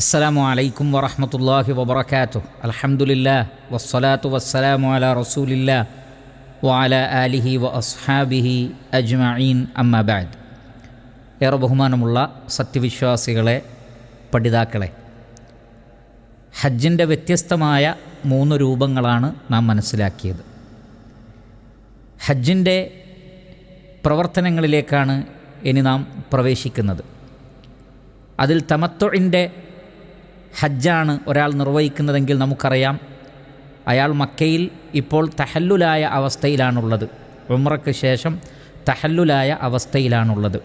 അസ്സലാമു അലൈക്കും വറഹമത്തല്ലാഹി വബർക്കാത്തു അലഹമുല്ല വസ്സലാത്തു വസ്സലാമു അല റസൂലില്ല വാല ആലിഹി വ അസ്ഹാബിഹി അജ്മീൻ അമ്മബാദ് ഏറെ ബഹുമാനമുള്ള സത്യവിശ്വാസികളെ പഠിതാക്കളെ ഹജ്ജിന്റെ വ്യത്യസ്തമായ മൂന്ന് രൂപങ്ങളാണ് നാം മനസ്സിലാക്കിയത്. ഹജ്ജിന്റെ പ്രവർത്തനങ്ങളിലേക്കാണ് ഇനി നാം പ്രവേശിക്കുന്നത്. അതിൽ തമത്തൊഴിന്റെ ഹജ്ജാണ് ഒരാൾ നിർവഹിക്കുന്നതെങ്കിൽ നമുക്കറിയാം അയാൾ മക്കയിൽ ഇപ്പോൾ തഹല്ലുലായ അവസ്ഥയിലാണുള്ളത്. ഉമ്രയ്ക്ക് ശേഷം തഹല്ലുലായ അവസ്ഥയിലാണുള്ളത്.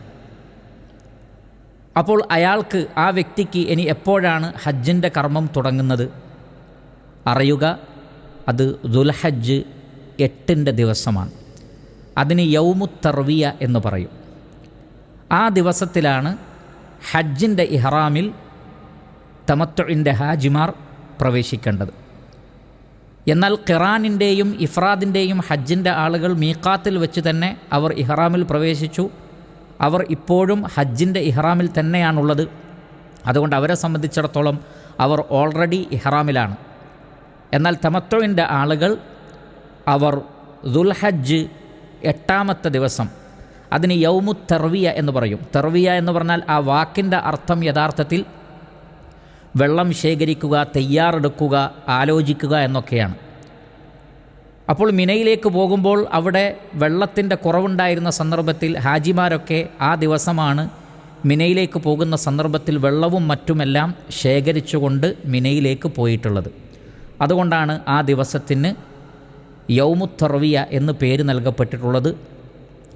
അപ്പോൾ അയാൾക്ക് ആ വ്യക്തിക്ക് ഇനി എപ്പോഴാണ് ഹജ്ജിന്റെ കർമ്മം തുടങ്ങുന്നത്? അറിയുക അത് ദുൽഹജ്ജ് എട്ടിന്റെ ദിവസമാണ്. അതിന് യൗമു തർവിയ എന്ന് പറയും. ആ ദിവസത്തിലാണ് ഹജ്ജിന്റെ ഇഹ്റാമിൽ തമത്തുവിന്റെ ഹാജിമാർ പ്രവേശിക്കേണ്ടത്. എന്നാൽ ഖിറാനിന്റെയും ഇഫ്രാദിന്റെയും ഹജ്ജിന്റെ ആളുകൾ മീക്കാത്തിൽ വെച്ച് തന്നെ അവർ ഇഹ്റാമിൽ പ്രവേശിച്ചു. അവർ ഇപ്പോഴും ഹജ്ജിന്റെ ഇഹ്റാമിൽ തന്നെയാണുള്ളത്. അതുകൊണ്ട് അവരെ സംബന്ധിച്ചിടത്തോളം അവർ ഓൾറെഡി ഇഹ്റാമിലാണ്. എന്നാൽ തമത്തൊഴിന്റെ ആളുകൾ അവർ ദുൽഹജ്ജ് എട്ടാമത്തെ ദിവസം അതിന് യൗമു തെർവിയ എന്ന് പറയും. തെർവിയ എന്ന് പറഞ്ഞാൽ ആ വാക്കിന്റെ അർത്ഥം യഥാർത്ഥത്തിൽ വെള്ളം ശേഖരിക്കുക തയ്യാറെടുക്കുക ആലോചിക്കുക എന്നൊക്കെയാണ്. അപ്പോൾ മിനയിലേക്ക് പോകുമ്പോൾ അവിടെ വെള്ളത്തിന്റെ കുറവുണ്ടായിരുന്ന സന്ദർഭത്തിൽ ഹാജിമാരൊക്കെ ആ ദിവസമാണ് മിനയിലേക്ക് പോകുന്ന സന്ദർഭത്തിൽ വെള്ളവും മറ്റുമെല്ലാം ശേഖരിച്ചുകൊണ്ട് മിനയിലേക്ക് പോയിട്ടുള്ളത്. അതുകൊണ്ടാണ് ആ ദിവസത്തിന് യൗമുത്തറവിയ എന്ന് പേര് നൽകപ്പെട്ടിട്ടുള്ളത്.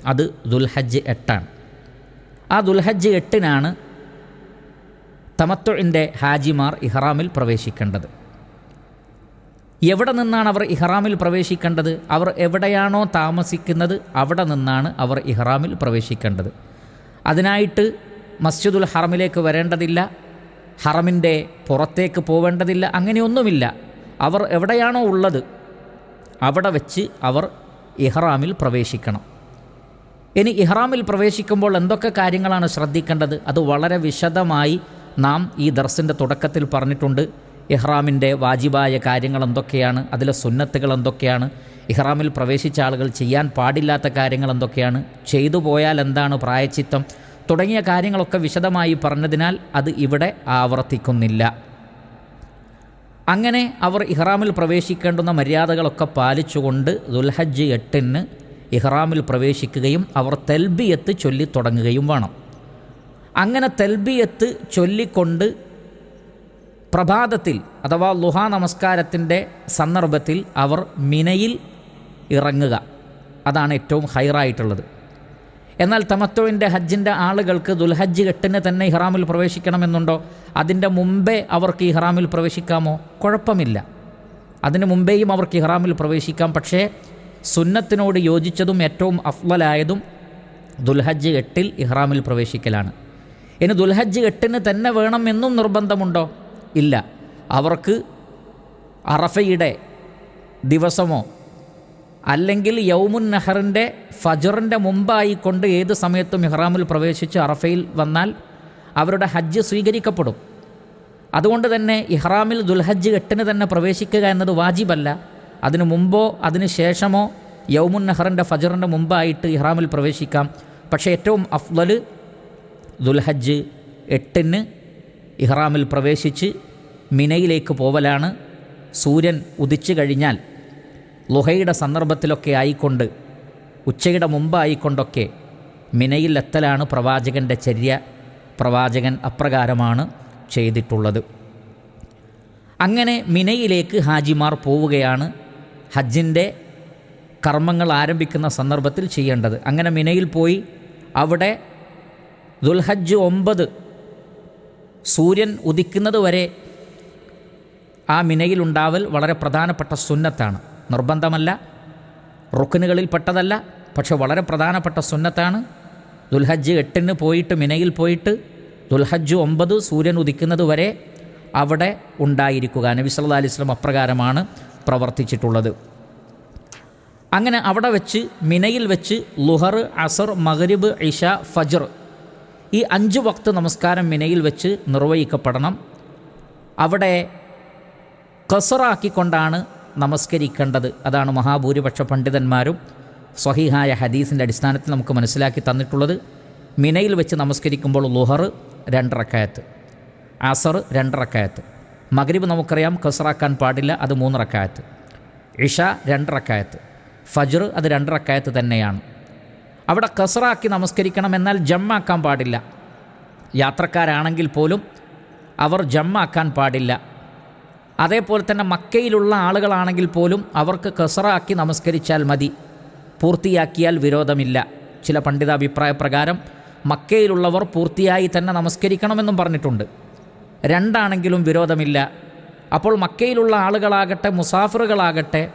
അത് ദുൽഹജ്ജ് എട്ടാണ്. ആ ദുൽഹജ്ജ് എട്ടിനാണ് തമത്തുവിന്റെ ഹാജിമാർ ഇഹ്റാമിൽ പ്രവേശിക്കേണ്ടത്. എവിടെ നിന്നാണ് അവർ ഇഹ്റാമിൽ പ്രവേശിക്കേണ്ടത്? അവർ എവിടെയാണോ താമസിക്കുന്നത്? അവിടെ നിന്നാണ് അവർ ഇഹ്റാമിൽ പ്രവേശിക്കേണ്ടത്. അതിനായിട്ട് മസ്ജിദുൽ ഹറമിലേക്ക് വരേണ്ടതില്ല. ഹറമിന്റെ പുറത്തേക്ക് പോവേണ്ടതില്ല. അങ്ങനെയൊന്നുമില്ല. അവർ എവിടെയാണോ ഉള്ളത് അവിടെ വെച്ച് അവർ ഇഹ്റാമിൽ പ്രവേശിക്കണം. ഇനി ഇഹ്റാമിൽ പ്രവേശിക്കുമ്പോൾ എന്തൊക്കെ കാര്യങ്ങളാണ് ശ്രദ്ധിക്കേണ്ടത്? അത് വളരെ വിശദമായി നാം ഈ ദർസിന്റെ തുടക്കത്തിൽ പറഞ്ഞിട്ടുണ്ട് ഇഹ്റാമിന്റെ വാജിബായ കാര്യങ്ങൾ എന്തൊക്കെയാണ് അതിലെ സുന്നത്തുകൾ എന്തൊക്കെയാണ് ഇഹ്റാമിൽ പ്രവേശിച്ച ആളുകൾ ചെയ്യാൻ പാടില്ലാത്ത കാര്യങ്ങൾ എന്തൊക്കെയാണ് ചെയ്തു പോയാൽ എന്താണ് പ്രായച്ചിത്തം തുടങ്ങിയ കാര്യങ്ങളൊക്കെ വിശദമായി പറഞ്ഞതിനാൽ അത് ഇവിടെ ആവർത്തിക്കുന്നില്ല. അങ്ങനെ അവർ ഇഹ്റാമിൽ പ്രവേശിക്കേണ്ടുന്ന മര്യാദകളൊക്കെ പാലിച്ചുകൊണ്ട് ദുൽഹജ്ജ് എട്ടിന് ഇഹ്റാമിൽ പ്രവേശിക്കുകയും അവർ തെൽബിയത്ത് ചൊല്ലി തുടങ്ങുകയും വേണം. അങ്ങനെ തെൽബിയത്ത് ചൊല്ലിക്കൊണ്ട് പ്രഭാതത്തിൽ അഥവാ ലുഹാ നമസ്കാരത്തിന്റെ സന്ദർഭത്തിൽ അവർ മിനയിൽ ഇറങ്ങുക. അതാണ് ഏറ്റവും ഹൈറായിട്ടുള്ളത്. എന്നാൽ തമത്തോവിന്റെ ഹജ്ജിന്റെ ആളുകൾക്ക് ദുൽഹജ്ജ് എട്ടിന് തന്നെ ഇഹ്റാമിൽ പ്രവേശിക്കണമെന്നുണ്ടോ? അതിന്റെ മുമ്പേ അവർക്ക് ഇഹ്റാമിൽ പ്രവേശിക്കാമോ? കുഴപ്പമില്ല. അതിന് മുമ്പേയും അവർക്ക് ഇഹ്റാമിൽ പ്രവേശിക്കാം. പക്ഷേ സുന്നത്തിനോട് യോജിച്ചതും ഏറ്റവും അഫ്വലായതും ദുൽഹജ്ജ് എട്ടിൽ ഇഹ്റാമിൽ പ്രവേശിക്കലാണ്. ഇനി ദുൽഹജ്ജ് എട്ടിന് തന്നെ വേണം എന്നും നിർബന്ധമുണ്ടോ? ഇല്ല. അവർക്ക് അറഫയുടെ ദിവസമോ അല്ലെങ്കിൽ യൗമുൻ നെഹറിന്റെ ഫജറിന്റെ മുമ്പായിക്കൊണ്ട് ഏത് സമയത്തും ഇഹ്റാമിൽ പ്രവേശിച്ച് അറഫയിൽ വന്നാൽ അവരുടെ ഹജ്ജ് സ്വീകരിക്കപ്പെടും. അതുകൊണ്ട് തന്നെ ഇഹ്റാമിൽ ദുൽഹജ്ജ് എട്ടിന് തന്നെ പ്രവേശിക്കുക എന്നത് വാജിബല്ല. അതിനു മുമ്പോ അതിന് ശേഷമോ യൗമുൻ നെഹറിന്റെ ഫജറിന്റെ മുമ്പായിട്ട് ഇഹ്റാമിൽ പ്രവേശിക്കാം. പക്ഷേ ഏറ്റവും അഫ്ലൽ ദുൽഹജ്ജ് എട്ടിന് ഇഹ്റാമിൽ പ്രവേശിച്ച് മിനയിലേക്ക് പോവലാണ് സൂര്യൻ ഉദിച്ചു കഴിഞ്ഞാൽ. ലുഹയുടെ സന്ദർഭത്തിലൊക്കെ ആയിക്കൊണ്ട് ഉച്ചയുടെ മുമ്പായിക്കൊണ്ടൊക്കെ മിനയിൽ എത്തലാണ് പ്രവാചകന്റെ ചര്യ. പ്രവാചകൻ അപ്രകാരമാണ് ചെയ്തിട്ടുള്ളത്. അങ്ങനെ മിനയിലേക്ക് ഹാജിമാർ പോവുകയാണ് ഹജ്ജിന്റെ കർമ്മങ്ങൾ ആരംഭിക്കുന്ന സന്ദർഭത്തിൽ ചെയ്യേണ്ടത്. അങ്ങനെ മിനയിൽ പോയി അവിടെ ദുൽഹജ്ജ് ഒമ്പത് സൂര്യൻ ഉദിക്കുന്നത് വരെ ആ മിനയിലുണ്ടാവൽ വളരെ പ്രധാനപ്പെട്ട സുന്നത്താണ്. നിർബന്ധമല്ല റുക്കിനുകളിൽ പെട്ടതല്ല പക്ഷെ വളരെ പ്രധാനപ്പെട്ട സുന്നത്താണ്. ദുൽഹജ്ജ് എട്ടിന് പോയിട്ട് മിനയിൽ പോയിട്ട് ദുൽഹജ്ജ് ഒമ്പത് സൂര്യൻ ഉദിക്കുന്നത് വരെ അവിടെ ഉണ്ടായിരിക്കുക. നബി സല്ലാ അലൈഹി സ്വലം അപ്രകാരമാണ് പ്രവർത്തിച്ചിട്ടുള്ളത്. അങ്ങനെ അവിടെ വെച്ച് മിനയിൽ വെച്ച് ലുഹർ അസർ മഗ്രിബ് ഇഷ ഫജർ ഈ അഞ്ച് വക്ത് നമസ്കാരം മിനയിൽ വെച്ച് നിർവഹിക്കപ്പെടണം. അവിടെ കസറാക്കിക്കൊണ്ടാണ് നമസ്കരിക്കേണ്ടത്. അതാണ് മഹാഭൂരിപക്ഷ പണ്ഡിതന്മാരും സ്വഹിഹായ ഹദീസിന്റെ അടിസ്ഥാനത്തിൽ നമുക്ക് മനസ്സിലാക്കി തന്നിട്ടുള്ളത്. മിനയിൽ വെച്ച് നമസ്കരിക്കുമ്പോൾ ലുഹർ രണ്ടറക്കായത്ത് അസർ രണ്ടറക്കായത്ത് മഗ്രിബ് നമുക്കറിയാം കസറാക്കാൻ പാടില്ല അത് മൂന്നിറക്കായത്ത് ഇഷ രണ്ടറക്കായത്ത് ഫജ്ർ അത് രണ്ടറക്കായത്ത് തന്നെയാണ്. അവിടെ കസറാക്കി നമസ്കരിക്കണം എന്നാൽ ജമ്മാക്കാൻ പാടില്ല. യാത്രക്കാരാണെങ്കിൽ പോലും അവർ ജമ്മാക്കാൻ പാടില്ല. അതേപോലെ തന്നെ മക്കയിലുള്ള ആളുകളാണെങ്കിൽ പോലും അവർക്ക് കസറാക്കി നമസ്കരിച്ചാൽ മതി. പൂർത്തിയാക്കിയാൽ വിരോധമില്ല. ചില പണ്ഡിതാഭിപ്രായ പ്രകാരം മക്കയിലുള്ളവർ പൂർത്തിയായി തന്നെ നമസ്കരിക്കണമെന്നും പറഞ്ഞിട്ടുണ്ട്. രണ്ടാണെങ്കിലും വിരോധമില്ല. അപ്പോൾ മക്കയിലുള്ള ആളുകളാകട്ടെ മുസാഫറുകളാകട്ടെ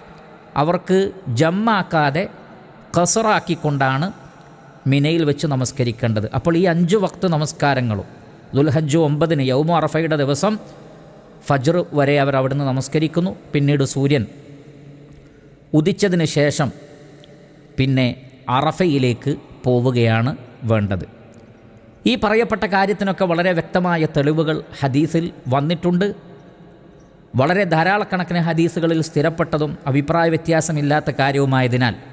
അവർക്ക് ജമ്മാക്കാതെ കസറാക്കിക്കൊണ്ടാണ് മിനയിൽ വെച്ച് നമസ്കരിക്കേണ്ടത്. അപ്പോൾ ഈ അഞ്ച് വക്ത് നമസ്കാരങ്ങളും ദുൽഹജ്ജ് ഒമ്പതിന് യൗമു അറഫയുടെ ദിവസം ഫജർ വരെ അവർ അവിടുന്ന് നമസ്കരിക്കുന്നു. പിന്നീട് സൂര്യൻ ഉദിച്ചതിന് ശേഷം പിന്നെ അറഫയിലേക്ക് പോവുകയാണ് വേണ്ടത്. ഈ പറയപ്പെട്ട കാര്യത്തിനൊക്കെ വളരെ വ്യക്തമായ തെളിവുകൾ ഹദീസിൽ വന്നിട്ടുണ്ട്. വളരെ ധാരാളക്കണക്കിന് ഹദീസുകളിൽ സ്ഥിരപ്പെട്ടതും അഭിപ്രായ വ്യത്യാസമില്ലാത്ത കാര്യവുമായതിനാൽ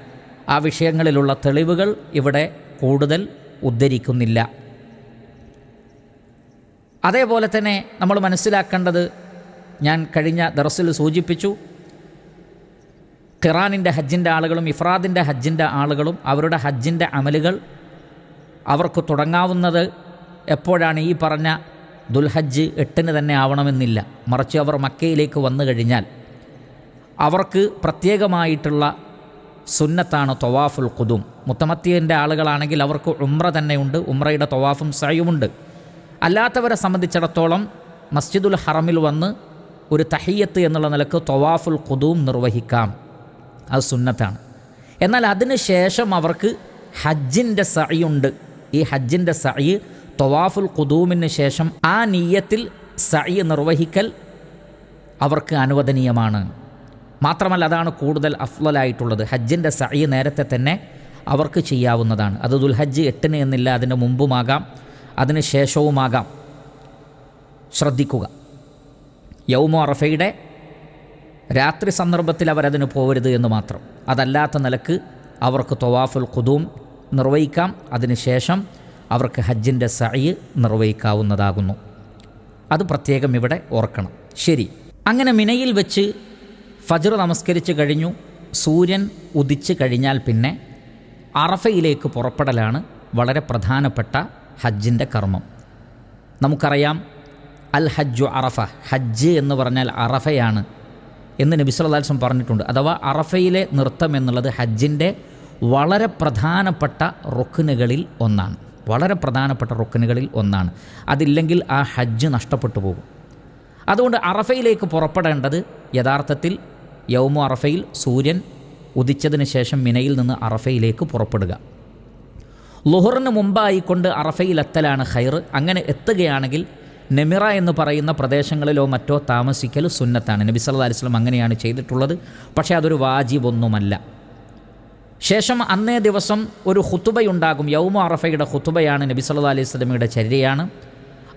ആ വിഷയങ്ങളിലുള്ള തെളിവുകൾ ഇവിടെ കൂടുതൽ ഉദ്ധരിക്കുന്നില്ല. അതേപോലെ തന്നെ നമ്മൾ മനസ്സിലാക്കേണ്ടത് ഞാൻ കഴിഞ്ഞ ദറസിൽ സൂചിപ്പിച്ചു ഖിറാനിന്റെ ഹജ്ജിന്റെ ആളുകളും ഇഫ്രാദിന്റെ ഹജ്ജിന്റെ ആളുകളും അവരുടെ ഹജ്ജിന്റെ അമലുകൾ അവർക്ക് തുടങ്ങാവുന്നത് എപ്പോഴാണ് ഈ പറഞ്ഞ ദുൽഹജ്ജ് എട്ടിന് തന്നെ ആവണമെന്നില്ല. മറിച്ച് അവർ മക്കയിലേക്ക് വന്നു കഴിഞ്ഞാൽ അവർക്ക് പ്രത്യേകമായിട്ടുള്ള സുന്നത്താണ് തൊവാഫുൽ ഖുദും. മുത്തമത്തിയന്റെ ആളുകളാണെങ്കിൽ അവർക്ക് ഉമ്ര തന്നെയുണ്ട് ഉമ്രയുടെ തൊവാഫും സയുമുണ്ട് അല്ലാത്തവരെ സംബന്ധിച്ചിടത്തോളം മസ്ജിദുൽ ഹറമിൽ വന്ന് ഒരു തഹിയത്ത് എന്നുള്ള നിലയ്ക്ക് തൊവാഫുൽ ഖുദൂം നിർവഹിക്കാം. അത് സുന്നത്താണ്. എന്നാൽ അതിന് ശേഷം അവർക്ക് ഹജ്ജിന്റെ സയുണ്ട് ഈ ഹജ്ജിന്റെ സഅയ് തൊവാഫുൽ ഖുദൂമിന് ശേഷം ആ നീയത്തിൽ സഅയ് നിർവഹിക്കൽ അവർക്ക് അനുവദനീയമാണ്. മാത്രമല്ല അതാണ് കൂടുതൽ അഫ്ലലായിട്ടുള്ളത് ഹജ്ജിന്റെ സഹി നേരത്തെ തന്നെ അവർക്ക് ചെയ്യാവുന്നതാണ്. അത് ദുൽഹജ്ജ് എട്ടിന് എന്നില്ല അതിന് മുമ്പുമാകാം അതിന് ശേഷവുമാകാം. ശ്രദ്ധിക്കുക. യൗമു അറഫയുടെ രാത്രി സന്ദർഭത്തിൽ അവരതിന് പോകരുത് എന്ന് മാത്രം. അതല്ലാത്ത നിലയ്ക്ക് അവർക്ക് തൊവാഫുൽ ഖുദൂം നിർവഹിക്കാം. അതിനുശേഷം അവർക്ക് ഹജ്ജിന്റെ സഹി നിർവഹിക്കാവുന്നതാകുന്നു. അത് പ്രത്യേകം ഇവിടെ ഓർക്കണം. ശരി. അങ്ങനെ മിനയിൽ വെച്ച് ഫജ്ർ നമസ്കരിച്ച് കഴിഞ്ഞു സൂര്യൻ ഉദിച്ച് കഴിഞ്ഞാൽ പിന്നെ അറഫയിലേക്ക് പുറപ്പെടലാണ് വളരെ പ്രധാനപ്പെട്ട ഹജ്ജിന്റെ കർമ്മം. നമുക്കറിയാം അൽ ഹജ്ജു അറഫ ഹജ്ജ് എന്ന് പറഞ്ഞാൽ അറഫയാണ് എന്ന് നബി സല്ലാസ്വം പറഞ്ഞിട്ടുണ്ട്. അഥവാ അറഫയിലെ നൃത്തം എന്നുള്ളത് ഹജ്ജിന്റെ വളരെ പ്രധാനപ്പെട്ട റുക്കിനുകളിൽ ഒന്നാണ്. വളരെ പ്രധാനപ്പെട്ട റുക്കിനുകളിൽ ഒന്നാണ്. അതില്ലെങ്കിൽ ആ ഹജ്ജ് നഷ്ടപ്പെട്ടു പോകും. അതുകൊണ്ട് അറഫയിലേക്ക് പുറപ്പെടേണ്ടത് യഥാർത്ഥത്തിൽ യൗമു അറഫയിൽ സൂര്യൻ ഉദിച്ചതിന് ശേഷം മിനയിൽ നിന്ന് അറഫയിലേക്ക് പുറപ്പെടുക. ലുഹറിന് മുമ്പായിക്കൊണ്ട് അറഫയിലെത്തലാണ് ഖൈർ. അങ്ങനെ എത്തുകയാണെങ്കിൽ നെമിറ എന്ന് പറയുന്ന പ്രദേശങ്ങളിലോ മറ്റോ താമസിക്കൽ സുന്നത്താണ്. നബി സല്ലല്ലാഹു അലൈഹി വസല്ലം അങ്ങനെയാണ് ചെയ്തിട്ടുള്ളത്. പക്ഷേ അതൊരു വാജിബൊന്നുമല്ല. ശേഷം അന്നേ ദിവസം ഒരു ഹുത്തുബയുണ്ടാകും യൗമ അറഫയുടെ ഹുത്തുബയാണ് നബി സല്ലല്ലാഹു അലൈഹി വസല്ലമയുടെ ചര്യയാണ്.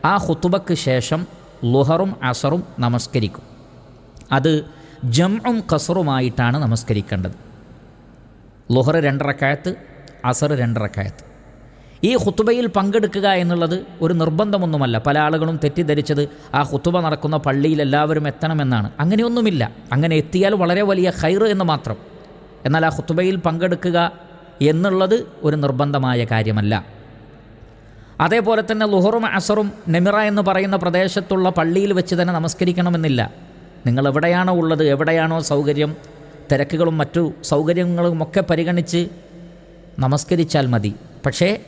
ആ ഹുത്തുബയ്ക്ക് ശേഷം ലുഹറും അസറും നമസ്കരിക്കും. അത് ജംഉം കസറുമായിട്ടാണ് നമസ്കരിക്കേണ്ടത്. ലുഹർ രണ്ടറക്കായത്ത് അസർ രണ്ടറക്കായത്ത്. ഈ ഹുത്തുബയിൽ പങ്കെടുക്കുക എന്നുള്ളത് ഒരു നിർബന്ധമൊന്നുമല്ല. പല ആളുകളും തെറ്റിദ്ധരിച്ചത് ആ ഹുത്തുബ നടക്കുന്ന പള്ളിയിൽ എല്ലാവരും എത്തണമെന്നാണ്. അങ്ങനെയൊന്നുമില്ല. അങ്ങനെ എത്തിയാൽ വളരെ വലിയ ഹൈർ എന്ന് മാത്രം. എന്നാൽ ആ ഹുത്തുബയിൽ പങ്കെടുക്കുക എന്നുള്ളത് ഒരു നിർബന്ധമായ കാര്യമല്ല. അതേപോലെ തന്നെ ലുഹറും അസറും നെമിറ എന്ന് പറയുന്ന പ്രദേശത്തുള്ള പള്ളിയിൽ വെച്ച് തന്നെ നമസ്കരിക്കണമെന്നില്ല. നിങ്ങൾ എവിടെയാണോ ഉള്ളത് എവിടെയാണോ സൗകര്യം തിരക്കുകളും മറ്റു സൗകര്യങ്ങളും ഒക്കെ പരിഗണിച്ച് നമസ്കരിച്ചാൽ മതി. പക്ഷേ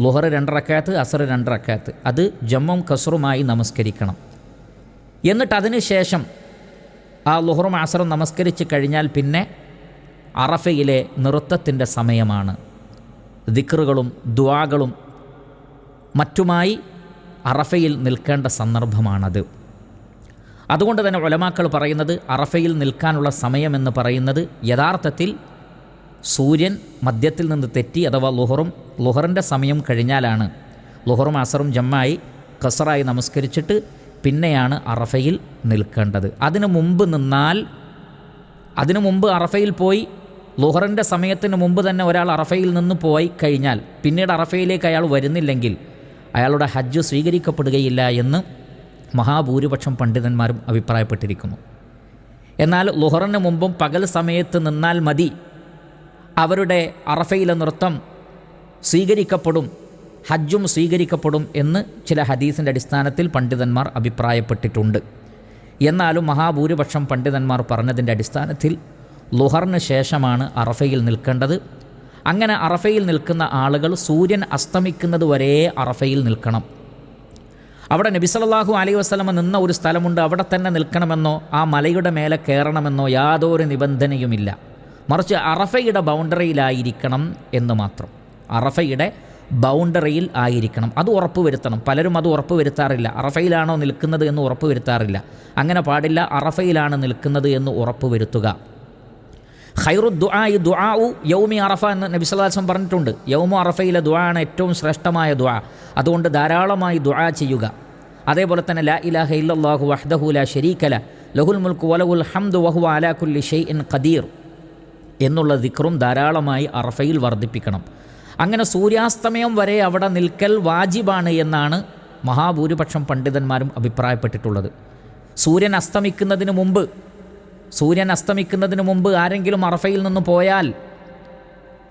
ലുഹർ രണ്ടറക്കാത്ത് അസർ രണ്ടറക്കാത്ത് അത് ജമ്മും കസറുമായി നമസ്കരിക്കണം. എന്നിട്ട് അതിന് ശേഷം ആ ലുഹറും അസറും നമസ്കരിച്ച് കഴിഞ്ഞാൽ പിന്നെ അറഫയിലെ നൃത്തത്തിന്റെ സമയമാണ്. ദിക്റുകളും ദ്വാകളും മറ്റുമായി അറഫയിൽ നിൽക്കേണ്ട സന്ദർഭമാണത്. അതുകൊണ്ട് തന്നെ ഒലമാക്കൾ പറയുന്നത് അറഫയിൽ നിൽക്കാനുള്ള സമയമെന്ന് പറയുന്നത് യഥാർത്ഥത്തിൽ സൂര്യൻ മധ്യത്തിൽ നിന്ന് തെറ്റി അഥവാ ലുഹറും ലുഹറിന്റെ സമയം കഴിഞ്ഞാലാണ്. ലുഹറും അസറും ജമ്മായി ഖസറായി നമസ്കരിച്ചിട്ട് പിന്നെയാണ് അറഫയിൽ നിൽക്കേണ്ടത്. അതിനു മുമ്പ് നിന്നാൽ അതിനു മുമ്പ് അറഫയിൽ പോയി ലുഹറിന്റെ സമയത്തിന് മുമ്പ് തന്നെ ഒരാൾ അറഫയിൽ നിന്ന് പോയി കഴിഞ്ഞാൽ പിന്നീട് അറഫയിലേക്ക് അയാൾ വരുന്നില്ലെങ്കിൽ അയാളുടെ ഹജ്ജ് സ്വീകരിക്കപ്പെടുകയില്ല എന്ന് മഹാഭൂരിപക്ഷം പണ്ഡിതന്മാരും അഭിപ്രായപ്പെട്ടിരിക്കുന്നു. എന്നാൽ ലുഹറിന് മുമ്പും പകൽ സമയത്ത് നിന്നാൽ മതി. അവരുടെ അറഫയിലെ നൃത്തം സ്വീകരിക്കപ്പെടും ഹജ്ജും സ്വീകരിക്കപ്പെടും എന്ന് ചില ഹദീസിന്റെ അടിസ്ഥാനത്തിൽ പണ്ഡിതന്മാർ അഭിപ്രായപ്പെട്ടിട്ടുണ്ട്. എന്നാലും മഹാഭൂരിപക്ഷം പണ്ഡിതന്മാർ പറഞ്ഞതിന്റെ അടിസ്ഥാനത്തിൽ ലുഹറിന് ശേഷമാണ് അറഫയിൽ നിൽക്കേണ്ടത്. അങ്ങനെ അറഫയിൽ നിൽക്കുന്ന ആളുകൾ സൂര്യൻ അസ്തമിക്കുന്നത് വരെ അറഫയിൽ നിൽക്കണം. അവിടെ നബി സല്ലല്ലാഹു അലൈഹി വസല്ലമ നിന്ന ഒരു സ്ഥലമുണ്ട്. അവിടെ തന്നെ നിൽക്കണമെന്നോ ആ മലയുടെ മേലെ കയറണമെന്നോ യാതൊരു നിബന്ധനയുമില്ല. മറിച്ച് അറഫയുടെ ബൗണ്ടറിയിലായിരിക്കണം എന്ന് മാത്രം. അറഫയുടെ ബൗണ്ടറിയിൽ ആയിരിക്കണം. അത് ഉറപ്പ് വരുത്തണം. പലരും അത് ഉറപ്പ് വരുത്താറില്ല. അറഫയിലാണോ നിൽക്കുന്നത് എന്ന് ഉറപ്പ് വരുത്താറില്ല. അങ്ങനെ പാടില്ല അറഫയിലാണ് നിൽക്കുന്നത് എന്ന് ഉറപ്പ് വരുത്തുക. ഖൈറു ദുആയി ദുആഉ യൗമി അറഫ എന്ന് നബി വസല്ലം പറഞ്ഞിട്ടുണ്ട്. യൗമു അറഫയിലെ ദുആ ആണ് ഏറ്റവും ശ്രേഷ്ഠമായ ദുആ. അതുകൊണ്ട് ധാരാളമായി ദുആ ചെയ്യുക. അതേപോലെ തന്നെ ലാ ഇലാഹ ഇല്ലല്ലാഹു വഹ്ദഹു ലാ ശരീകല ലഹുൽ മുൽക്ക് വലഹുൽ ഹംദ് വഹു അലാ ഷെയ് ഇൻ ഖദീർ എന്നുള്ള ദിക്റും ധാരാളമായി അറഫയിൽ വർദ്ധിപ്പിക്കണം. അങ്ങനെ സൂര്യാസ്തമയം വരെ അവിടെ നിൽക്കൽ വാജിബാണ് എന്നാണ് മഹാഭൂരിപക്ഷം പണ്ഡിതന്മാരും അഭിപ്രായപ്പെട്ടിട്ടുള്ളത്. സൂര്യൻ അസ്തമിക്കുന്നതിന് മുമ്പ് സൂര്യൻ അസ്തമിക്കുന്നതിന് മുമ്പ് ആരെങ്കിലും അറഫയിൽ നിന്ന് പോയാൽ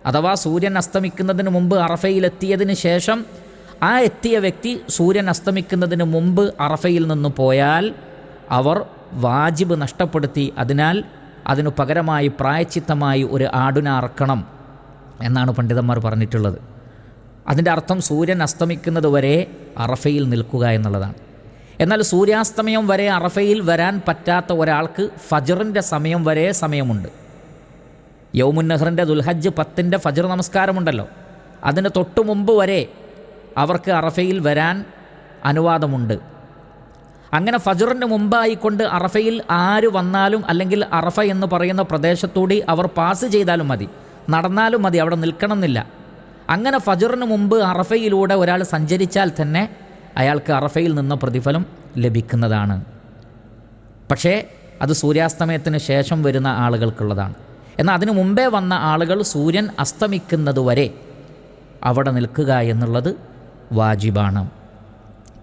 അഥവാ സൂര്യൻ അസ്തമിക്കുന്നതിന് മുമ്പ് അറഫയിലെത്തിയതിന് ശേഷം ആ എത്തിയ വ്യക്തി സൂര്യൻ അസ്തമിക്കുന്നതിന് മുമ്പ് അറഫയിൽ നിന്ന് പോയാൽ അവർ വാജിബ് നഷ്ടപ്പെടുത്തി. അതിനാൽ അതിനു പകരമായി പ്രായച്ചിത്തമായി ഒരു ആടിനെ അറക്കണം എന്നാണ് പണ്ഡിതന്മാർ പറഞ്ഞിട്ടുള്ളത്. അതിന്റെ അർത്ഥം സൂര്യൻ അസ്തമിക്കുന്നത് വരെ അറഫയിൽ നിൽക്കുക എന്നുള്ളതാണ്. എന്നാൽ സൂര്യാസ്തമയം വരെ അറഫയിൽ വരാൻ പറ്റാത്ത ഒരാൾക്ക് ഫജറിന്റെ സമയം വരെ സമയമുണ്ട്. യൗമുൻ നെഹ്റിന്റെ ദുൽഹജ്ജ് പത്തിന്റെ ഫജർ നമസ്കാരമുണ്ടല്ലോ. അതിന് തൊട്ടു മുമ്പ് വരെ അവർക്ക് അറഫയിൽ വരാൻ അനുവാദമുണ്ട്. അങ്ങനെ ഫജറിന് മുമ്പായിക്കൊണ്ട് അറഫയിൽ ആര് വന്നാലും അല്ലെങ്കിൽ അറഫ എന്ന് പറയുന്ന പ്രദേശത്തൂടി അവർ പാസ് ചെയ്താലും മതി. നടന്നാലും മതി അവിടെ നിൽക്കണമെന്നില്ല. അങ്ങനെ ഫജറിന് മുമ്പ് അറഫയിലൂടെ ഒരാൾ സഞ്ചരിച്ചാൽ തന്നെ അയാൾക്ക് അറഫയിൽ നിന്ന് പ്രതിഫലം ലഭിക്കുന്നതാണ്. പക്ഷേ അത് സൂര്യാസ്തമയത്തിന് ശേഷം വരുന്ന ആളുകൾക്കുള്ളതാണ്. എന്നാൽ അതിനു മുമ്പേ വന്ന ആളുകൾ സൂര്യൻ അസ്തമിക്കുന്നതുവരെ അവിടെ നിൽക്കുക എന്നുള്ളത് വാജിബാണ്.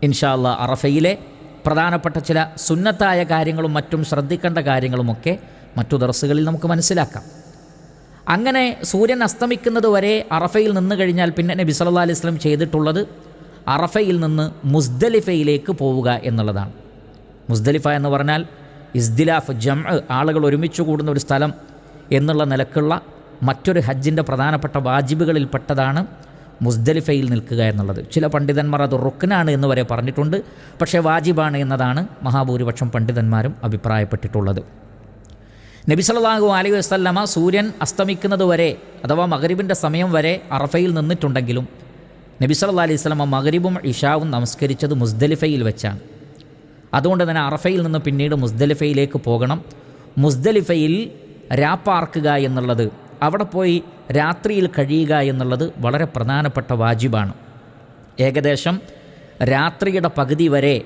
ഇൻഷാല്ല അറഫയിലെ പ്രധാനപ്പെട്ട ചില സുന്നത്തായ കാര്യങ്ങളും മറ്റും ശ്രദ്ധിക്കേണ്ട കാര്യങ്ങളുമൊക്കെ മറ്റു ദർസുകളിൽ നമുക്ക് മനസ്സിലാക്കാം. അങ്ങനെ സൂര്യൻ അസ്തമിക്കുന്നത് വരെ അറഫയിൽ നിന്ന് കഴിഞ്ഞാൽ പിന്നെ നബി സല്ലാ അലൈഹി ചെയ്തിട്ടുള്ളത് അറഫയിൽ നിന്ന് മുസ്ദലിഫയിലേക്ക് പോവുക എന്നുള്ളതാണ്. മുസ്ദലിഫ എന്ന് പറഞ്ഞാൽ ഇസ്ദിലാഫ് ജം ആളുകൾ ഒരുമിച്ച് കൂടുന്ന ഒരു സ്ഥലം എന്നുള്ള നിലക്കുള്ള മറ്റൊരു ഹജ്ജിന്റെ പ്രധാനപ്പെട്ട വാജിബുകളിൽപ്പെട്ടതാണ് മുസ്ദലിഫയിൽ നിൽക്കുക എന്നുള്ളത്. ചില പണ്ഡിതന്മാർ അത് റുക്കനാണ് എന്ന് വരെ പറഞ്ഞിട്ടുണ്ട്. പക്ഷേ വാജിബാണ് എന്നതാണ് മഹാഭൂരിപക്ഷം പണ്ഡിതന്മാരും അഭിപ്രായപ്പെട്ടിട്ടുള്ളത്. നബി സല്ലല്ലാഹു അലൈഹി വസല്ലമ സൂര്യൻ അസ്തമിക്കുന്നത് വരെ അഥവാ മകരീബിന്റെ സമയം വരെ അറഫയിൽ നിന്നിട്ടുണ്ടെങ്കിലും നബി സല്ലാ അലൈഹി സ്വലമ മഗ്രിബും ഇഷാവും നമസ്കരിച്ചത് മുസ്ദലിഫയിൽ വെച്ചാണ്. അതുകൊണ്ട് തന്നെ അറഫയിൽ നിന്ന് പിന്നീട് മുസ്ദലിഫയിലേക്ക് പോകണം. മുസ്ദലിഫയിൽ രാപ്പാർക്കുക എന്നുള്ളത് അവിടെ പോയി രാത്രിയിൽ കഴിയുക എന്നുള്ളത് വളരെ പ്രധാനപ്പെട്ട വാജിബാണ്. ഏകദേശം രാത്രിയുടെ പകുതി വരെ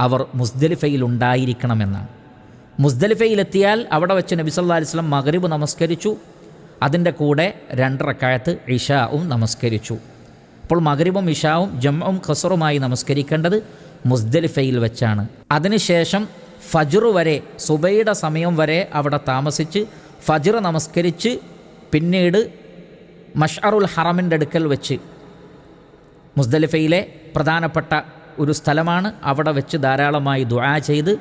അവർ മുസ്ദലിഫയിൽ ഉണ്ടായിരിക്കണമെന്നാണ് മുസ്ദലിഫയിലെത്തിയാൽ അവിടെ വെച്ച് നബി സല്ലാ അലൈഹി സ്വലം മഗ്രിബ് നമസ്കരിച്ചു. അതിന്റെ കൂടെ രണ്ടറക്കായത്ത് ഇഷാവും നമസ്കരിച്ചു. അപ്പോൾ മകരിബും ഇഷാവും ജമ്മും ഖസറുമായി നമസ്കരിക്കേണ്ടത് മുസ്ദലിഫയിൽ വെച്ചാണ്. അതിനുശേഷം ഫജർ വരെ സുബൈയുടെ സമയം വരെ അവിടെ താമസിച്ച് ഫജർ നമസ്കരിച്ച് പിന്നീട് മഷറുൽ ഹറമിന്റെ അടുക്കൽ വെച്ച് മുസ്ദലിഫയിലെ പ്രധാനപ്പെട്ട ഒരു സ്ഥലമാണ് അവിടെ വെച്ച് ധാരാളമായി ദുആ ചെയ്ത്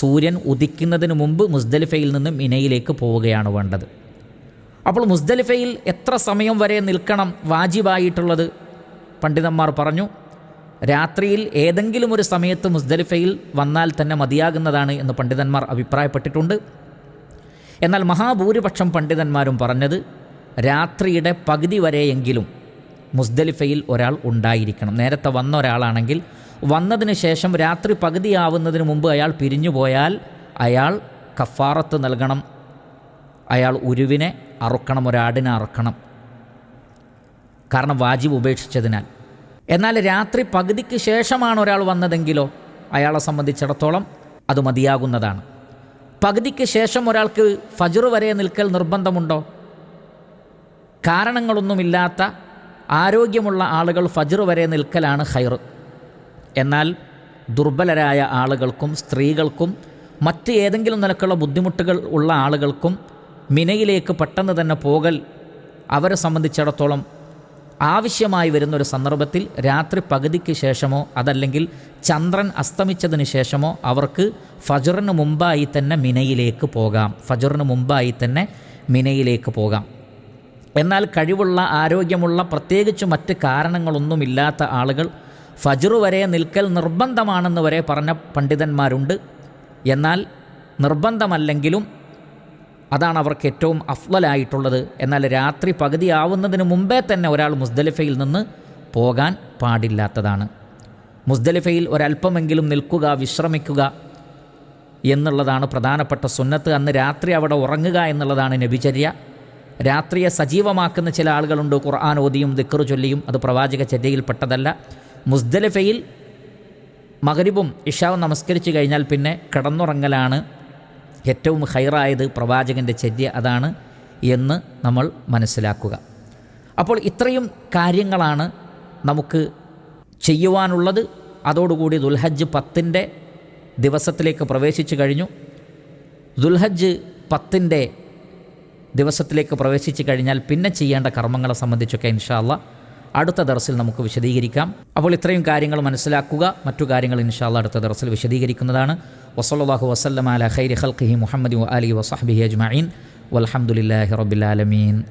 സൂര്യൻ ഉദിക്കുന്നതിന് മുമ്പ് മുസ്ദലിഫയിൽ നിന്നും ഇനയിലേക്ക് പോവുകയാണ് വേണ്ടത്. അപ്പോൾ മുസ്ദലിഫയിൽ എത്ര സമയം വരെ നിൽക്കണം വാജിബായിട്ടുള്ളത്? പണ്ഡിതന്മാർ പറഞ്ഞു രാത്രിയിൽ ഏതെങ്കിലും ഒരു സമയത്ത് മുസ്ദലിഫയിൽ വന്നാൽ തന്നെ മതിയാകുന്നതാണ് എന്ന് പണ്ഡിതന്മാർ അഭിപ്രായപ്പെട്ടിട്ടുണ്ട്. എന്നാൽ മഹാഭൂരിപക്ഷം പണ്ഡിതന്മാരും പറഞ്ഞത് രാത്രിയുടെ പകുതി വരെയെങ്കിലും മുസ്ദലിഫയിൽ ഒരാൾ ഉണ്ടായിരിക്കണം. നേരത്തെ വന്ന ഒരാളാണെങ്കിൽ വന്നതിന് ശേഷം രാത്രി പകുതിയാവുന്നതിന് മുമ്പ് അയാൾ പിരിഞ്ഞു പോയാൽ അയാൾ കഫാറത്ത് നൽകണം. അയാൾ ഉരുവിനെ അറുക്കണം ഒരാടിനെ അറുക്കണം. കാരണം വാജിബ് ഉപേക്ഷിച്ചതിനാൽ. എന്നാൽ രാത്രി പകുതിക്ക് ശേഷമാണ് ഒരാൾ വന്നതെങ്കിലോ അയാളെ സംബന്ധിച്ചിടത്തോളം അത് മതിയാകുന്നതാണ്. പകുതിക്ക് ശേഷം ഒരാൾക്ക് ഫജർ വരെ നിൽക്കൽ നിർബന്ധമുണ്ടോ? കാരണങ്ങളൊന്നുമില്ലാത്ത ആരോഗ്യമുള്ള ആളുകൾ ഫജർ വരെ നിൽക്കലാണ് ഹൈർ എന്നാൽ ദുർബലരായ ആളുകൾക്കും സ്ത്രീകൾക്കും മറ്റ് ഏതെങ്കിലും നിലക്കുള്ള ബുദ്ധിമുട്ടുകൾ ഉള്ള ആളുകൾക്കും മിനയിലേക്ക് പെട്ടെന്ന് തന്നെ പോകൽ അവരെ സംബന്ധിച്ചിടത്തോളം ആവശ്യമായി വരുന്നൊരു സന്ദർഭത്തിൽ രാത്രി പകുതിക്ക് ശേഷമോ അതല്ലെങ്കിൽ ചന്ദ്രൻ അസ്തമിച്ചതിന് ശേഷമോ അവർക്ക് ഫജറിന് മുമ്പായി തന്നെ മിനയിലേക്ക് പോകാം. ഫജറിന് മുമ്പായി തന്നെ മിനയിലേക്ക് പോകാം. എന്നാൽ കഴിവുള്ള ആരോഗ്യമുള്ള പ്രത്യേകിച്ച് മറ്റ് കാരണങ്ങളൊന്നുമില്ലാത്ത ആളുകൾ ഫജറു വരെ നിൽക്കൽ നിർബന്ധമാണെന്ന് വരെ പറഞ്ഞ പണ്ഡിതന്മാരുണ്ട്. എന്നാൽ നിർബന്ധമല്ലെങ്കിലും അതാണ് അവർക്ക് ഏറ്റവും അഫ്ലലായിട്ടുള്ളത് എന്നാൽ രാത്രി പകുതിയാവുന്നതിന് മുമ്പേ തന്നെ ഒരാൾ മുസ്ദലിഫയിൽ നിന്ന് പോകാൻ പാടില്ലാത്തതാണ്. മുസ്ദലിഫയിൽ ഒരല്പമെങ്കിലും നിൽക്കുക വിശ്രമിക്കുക എന്നുള്ളതാണ് പ്രധാനപ്പെട്ട സുന്നത്ത്. അന്ന് രാത്രി അവിടെ ഉറങ്ങുക എന്നുള്ളതാണ് നബിചര്യ. രാത്രിയെ സജീവമാക്കുന്ന ചില ആളുകളുണ്ട്. ഖുർആൻ ഓതിയും ദിക്കറു ചൊല്ലിയും അത് പ്രവാചക ചര്യയിൽപ്പെട്ടതല്ല മുസ്ദലിഫയിൽ മകരിബും ഇഷാവും നമസ്കരിച്ചു കഴിഞ്ഞാൽ പിന്നെ കിടന്നുറങ്ങലാണ്. ഏറ്റവും ഹൈറായത് പ്രവാചകന്റെ ചര്യ അതാണ് എന്ന് നമ്മൾ മനസ്സിലാക്കുക. അപ്പോൾ ഇത്രയും കാര്യങ്ങളാണ് നമുക്ക് ചെയ്യുവാനുള്ളത്. അതോടുകൂടി ദുൽഹജ്ജ് പത്തിന്റെ ദിവസത്തിലേക്ക് പ്രവേശിച്ചു കഴിഞ്ഞു. ദുൽഹജ്ജ് പത്തിന്റെ ദിവസത്തിലേക്ക് പ്രവേശിച്ചു കഴിഞ്ഞാൽ പിന്നെ ചെയ്യേണ്ട കർമ്മങ്ങളെ സംബന്ധിച്ചൊക്കെ ഇൻഷാല്ല അടുത്ത ദർസിൽ നമുക്ക് വിശദീകരിക്കാം. അപ്പോൾ ഇത്രയും കാര്യങ്ങൾ മനസ്സിലാക്കുക. മറ്റു കാര്യങ്ങൾ ഇൻഷാല്ല അടുത്ത ദർസിൽ വിശദീകരിക്കുന്നതാണ്. വസല്ലാഹു വസ്ലം അല ഖൈരി ഹൽഖി മുഹമ്മദ് അലി വസാഹബി അജ്മീൻ വലഹമുല്ലാഹി റബ്ബിലാലമീൻ